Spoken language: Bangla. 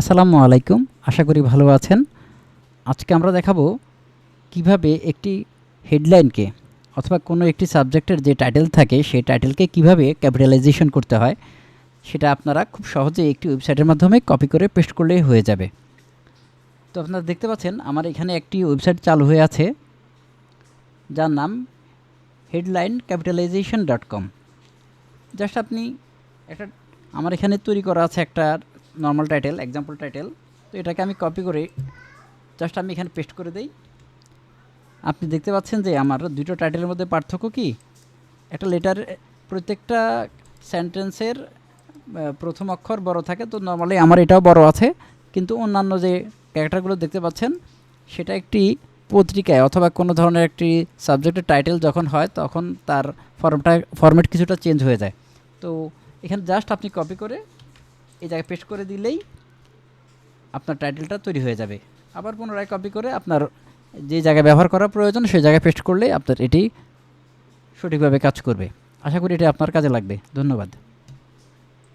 আসসালামু আলাইকুম। আশা করি ভালো আছেন। আজকে আমরা দেখাবো কীভাবে একটি হেডলাইনকে অথবা কোনো একটি সাবজেক্টের যে টাইটেল থাকে, সেই টাইটেলকে কীভাবে ক্যাপিটালাইজেশন করতে হয়, সেটা আপনারা খুব সহজে একটি ওয়েবসাইটের মাধ্যমে কপি করে পেস্ট করলেই হয়ে যাবে। তো আপনারা দেখতে পাচ্ছেন, আমার এখানে একটি ওয়েবসাইট চালু হয়ে আছে, যার নাম headline capitalization dot com just আপনি একটা, আমার এখানে তৈরি করা আছে একটা নর্মাল টাইটেল এক্সাম্পল টাইটেল তো এটাকে আমি কপি করে জাস্ট আমি এখানে পেস্ট করে দেই। আপনি দেখতে পাচ্ছেন যে আমার দুটো টাইটেলের মধ্যে পার্থক্য কি? একটা লেটার প্রত্যেকটা সেন্টেন্সের প্রথম অক্ষর বড় থাকে, তো নর্মালি আমার এটাও বড় আছে। কিন্তু অন্যান্য যে ক্যারেক্টারগুলো দেখতে পাচ্ছেন, সেটা একটি পত্রিকায় অথবা কোনো ধরনের একটি সাবজেক্টের টাইটেল যখন হয়, তখন তার ফর্মটা ফরম্যাট কিছুটা চেঞ্জ হয়ে যায়। তো এখানে জাস্ট আপনি কপি করে এই জায়গায় পেস্ট করে দিলেই আপনার টাইটেলটা তৈরি হয়ে যাবে। আবার পুনরায় কপি করে আপনার যে জায়গায় ব্যবহার করা প্রয়োজন, সেই জায়গায় পেস্ট করলে আপনার এটি সঠিকভাবে কাজ করবে। আশা করি এটি আপনার কাজে লাগবে। ধন্যবাদ।